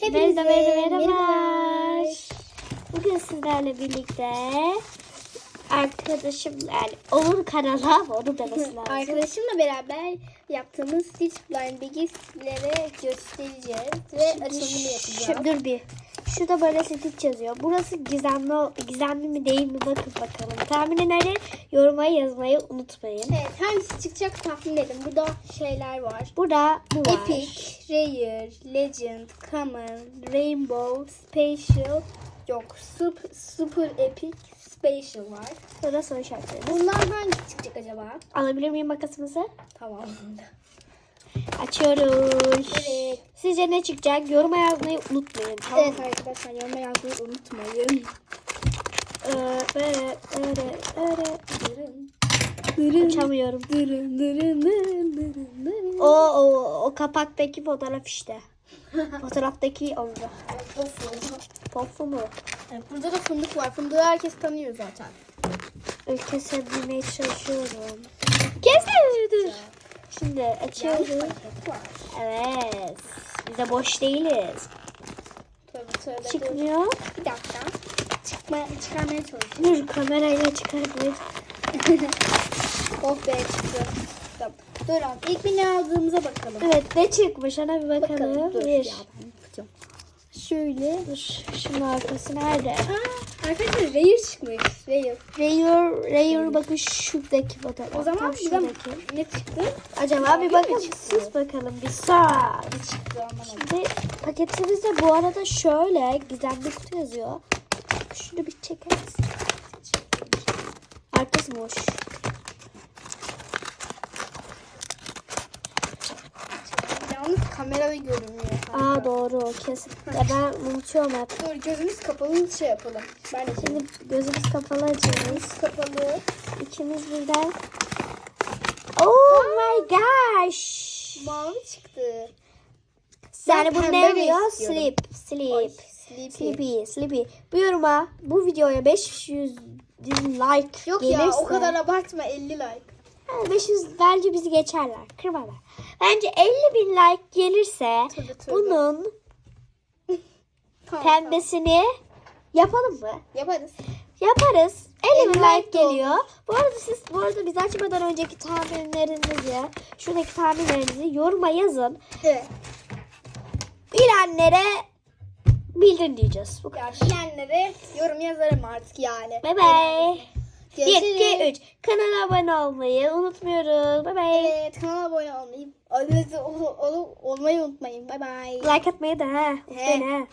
Hepinize merhaba. Bugün sizlerle birlikte arkadaşım yani onun kanalı ama onu demesi lazım. Arkadaşımla beraber yaptığımız Stitch Blind Bag'i sizlere göstereceğiz ve açılımını Şu, yapacağız. dur bir. Şurada böyle Stitch yazıyor. Burası gizemli gizemli mi değil mi bakın bakalım. Tahminleri yoruma yazmayı unutmayın. Evet hangisi çıkacak tahmin edin. Burada şeyler var. Burada bu var. Epic, Rare, Legend, Common, Rainbow, Special, yok Super, Super Epic, Special var. Sonra soru işaretleri. Bundan hangisi çıkacak acaba? Alabilir miyim makasımızı? Tamam. Açıyoruz. Evet. Sizce ne çıkacak? Yoruma yazmayı unutmayın. Tamam? Evet arkadaşlar yoruma yazmayı unutmayın. Dırın, Açamıyorum. dırın, dırın, dırın, dırın, dırın. O, o, o kapaktaki fotoğraf işte. Fotoğraftaki orada. Pofu mu? Evet, burada da fındık var. Fındığı herkes tanıyor zaten. Ülkesini bilmeye çalışıyorum. Kesin. Şimdi açıyoruz. Evet. Biz de boş değiliz. Dur. Çıkmıyor. Bir dakika. Çıkma, çıkarmaya çalışıyorum. Dur kamerayla çıkarabilir. oh be çıktı. Tamam. Dur abi. İlk bir ne aldığımıza bakalım. Evet ne çıkmış ona bir bakalım. Bakalım. Dur. Bir. Ya. Şöyle. Dur şunun arkası nerede? Aa, arkadaşlar çıkmış. Rare. Rayor, Rayor bakın şuradaki fotoğraf. O zaman bize ne çıktı? Acaba bir bakın siz bakalım bir saat. Ne çıktı. Şimdi paketimizde bu arada şöyle gizemli kutu yazıyor. Şunu bir çeker misin? Arkası boş. Yalnız kamerada görünmüyor. Aa doğru kesin. Ya ben unutuyorum hep. Dur gözümüz kapalı şey yapalım. Ben de şimdi gözümüz kapalı açıyoruz. gözümüz kapalı. İkimiz birden. Oh my gosh. Mavi çıktı. Yani bu ne oluyor? istiyorum. Sleep. Oy, Sleep. Sleepy. Sleepy. Sleepy. Bu yoruma bu videoya 500 like Yok gelirse. ya o kadar abartma 50 like. Ha, 500 bence bizi geçerler. Kırmalar. Bence 50 bin like gelirse Tövbe tövbe. bunun Tamam, pembesini yapalım mı? Yaparız. Yaparız. 50 bin 50 like like geliyor. Bu arada siz bu arada biz açmadan önceki tahminlerinizi, şuradaki tahminlerinizi yoruma yazın. Evet. Bilenlere bildirin diyeceğiz. Bu kadar. Ya bilenlere yorum yazarım artık yani. Bye bye. 1, Görüşürüz. 2, 3. Kanala abone olmayı unutmuyoruz. Bye bye. Evet kanala abone olmayı, ol, ol, ol, olmayı unutmayın. Bye bye. Like atmayı da ha. He. Unutmayın ha.